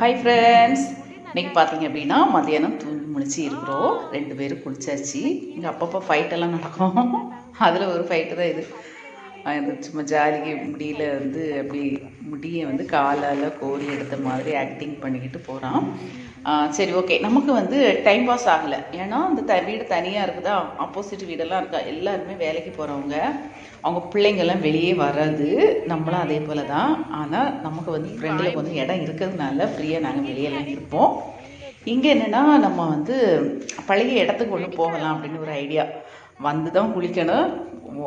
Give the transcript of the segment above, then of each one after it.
Hi friends இன்றைக்கி பார்த்தீங்க அப்படின்னா மதியானம் தூங்கி முடிச்சு இருக்கிறோம். ரெண்டு பேரும் குளிச்சாச்சு. இங்கே அப்பப்போ ஃபைட்டெல்லாம் நடக்கும். அதில் ஒரு ஃபைட்டு தான் இது. இது சும்மா ஜாலிக்கு முடியல வந்து அப்படி முடியை வந்து காலால் கோரி எடுத்த மாதிரி ஆக்டிங் பண்ணிக்கிட்டு போகிறான் சரி ஓகே நமக்கு வந்து டைம் பாஸ் ஆகலை. ஏன்னா அந்த த வீடு தனியாக இருக்குதா? ஆப்போசிட் வீடெல்லாம் இருக்கா? எல்லாருமே வேலைக்கு போகிறவங்க அவங்க பிள்ளைங்கெல்லாம் வெளியே வராது. நம்மளும் அதே போல் தான் ஆனால் நமக்கு வந்து ஃப்ரெண்டில் கொஞ்சம் இடம் இருக்கிறதுனால ஃப்ரீயாக நாங்கள் வெளியெல்லாம் இருப்போம். இங்கே என்னென்னா நம்ம வந்து பழைய இடத்துக்கு ஒன்று போகலாம் அப்படின்னு ஒரு ஐடியா வந்து தான் குளிக்கணும்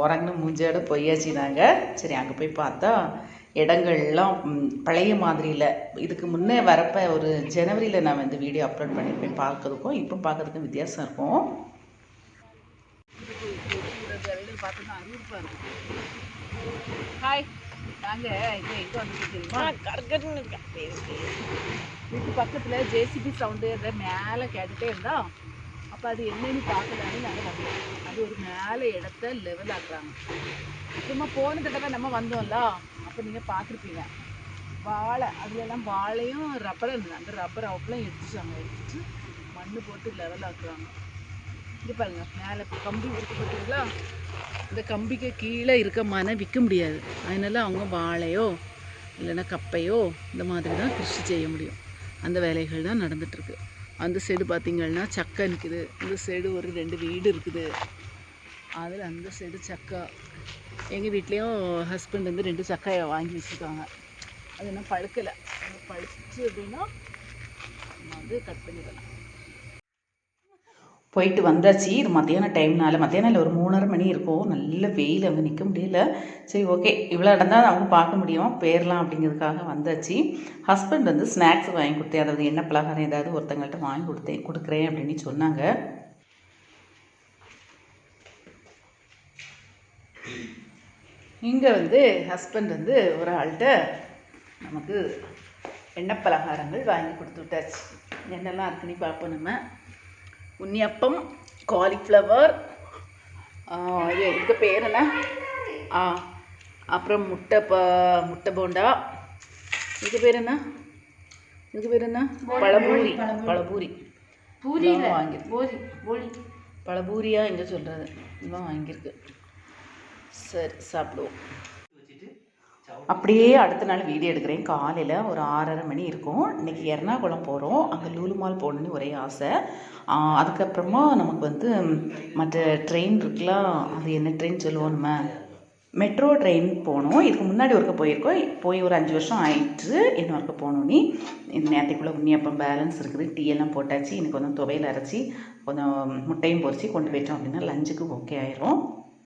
உறங்கணும் மூஞ்சோடு போயாச்சு நாங்கள் சரி அங்கே போய் பார்த்தா இடங்கள்லாம் பழைய மாதிரியில். இதுக்கு முன்னே வரப்போ ஒரு ஜனவரியில் நான் வந்து வீடியோ அப்லோட் பண்ணியிருப்பேன் பார்க்கறதுக்கும் இப்போ பார்க்கறதுக்கும் வித்தியாசம் இருக்கும். ஹாய் நாங்கள் இப்போ எங்கே வந்து தெரியுமா வீட்டு பக்கத்தில் ஜேசிபி சவுண்டு மேலே கேட்டுகிட்டே இருந்தோம் அப்போ அது என்னன்னு பார்க்கலான்னு நாங்கள் வந்தோம் அது ஒரு மேலே இடத்த லெவல் ஆக்குறாங்க. சும்மா போன தடவை நம்ம வந்தோம்ல அப்போ நீங்கள் பார்த்துருப்பீங்க. வாழை அதுலலாம் வாழையும் ரப்பரும் இருந்தது அந்த ரப்பர் அவ்வளோ எடுத்துச்சாங்க எடுத்துட்டு மண் போட்டு லெவல் ஆக்குறாங்க. இது பாருங்கள் மேலே கம்பி விற்கப்பட்டீங்களா இந்த கம்பிக்கு கீழே இருக்க மனை விற்க முடியாது. அதனால அவங்க வாழையோ இல்லைன்னா கப்பையோ இந்த மாதிரி தான் கிருஷி செய்ய முடியும். அந்த வேலைகள் தான் நடந்துகிட்ருக்கு அந்த சைடு பார்த்திங்கன்னா சக்கை நிற்குது இந்த சைடு ஒரு ரெண்டு வீடு இருக்குது. அதில் அந்த சைடு சக்கா. எங்கள் வீட்லேயும் ஹஸ்பண்ட் வந்து ரெண்டு சக்காயை வாங்கி வச்சுருக்காங்க. அது என்ன பழுக்கலை. பழுச்சு அப்படின்னா நம்ம வந்து கட் பண்ணிடலாம். போயிட்டு வந்தாச்சு. இது மத்தியானம் டைம்னால மத்தியானம் ஒரு மூணரை மணி இருக்கும். நல்ல வெயில் அங்கே நிற்க முடியல. சரி ஓகே இவ்வளோ இடம் தான் அவங்க பார்க்க முடியும். பேரலாம் அப்படிங்கிறதுக்காக வந்தாச்சு. ஹஸ்பண்ட் வந்து ஸ்நாக்ஸ் வாங்கி கொடுத்தேன். அதாவது என்ன பலகாரம் ஏதாவது ஒருத்தங்கள்ட்ட வாங்கி கொடுத்தேன் கொடுக்குறேன் அப்படின்னு சொன்னாங்க. இங்கே வந்து ஹஸ்பண்ட் வந்து ஒரு ஆள்கிட்ட நமக்கு எண்ணெய் பலகாரங்கள் வாங்கி கொடுத்து விட்டாச்சு. என்னெல்லாம் இருக்குன்னு பார்ப்போம் நம்ம. உன்னியப்பம் காலிஃப்ளவர் இது இதுக்கு பேர் என்ன? ஆ அப்புறம் முட்டை ப முட்டை போண்டா. இது பேர் என்ன? இதுக்கு பேர் என்ன? பழபூரி. பழபூரி. பூரி வாங்கியிருக்கு போரி போலி பழபூரியா எங்கே சொல்கிறது இதெல்லாம் வாங்கியிருக்கு. சரி சாப்பிடுவோம். அப்படியே அடுத்த நாள் வீடியோ எடுக்கிறேன். காலையில் ஒரு ஆறரை மணி இருக்கும். இன்றைக்கி எர்ணாகுளம் போகிறோம் அங்கே லூலு மால் போகணுன்னு ஒரே ஆசை. அதுக்கப்புறமா நமக்கு வந்து மற்ற ட்ரெயின் இருக்குல்ல அது என்ன ட்ரெயின் சொல்லுவோம் நம்ம? மெட்ரோ ட்ரெயின் போனோம் இதுக்கு முன்னாடி ஒருக்க போயிருக்கோம். போய் ஒரு அஞ்சு வருஷம் ஆயிட்டு இன்னும் ஒருக்க போனோன்னே நேரத்துக்குள்ளே உண்ணியப்பம் பேலன்ஸ் இருக்குது. டீ எல்லாம் போட்டாச்சு. இன்னைக்கு கொஞ்சம் துவையல் அரைச்சி கொஞ்சம் முட்டையும் பொறிச்சு கொண்டு போயிட்டோம் அப்படின்னா லஞ்சுக்கு ஓகே ஆயிரும்.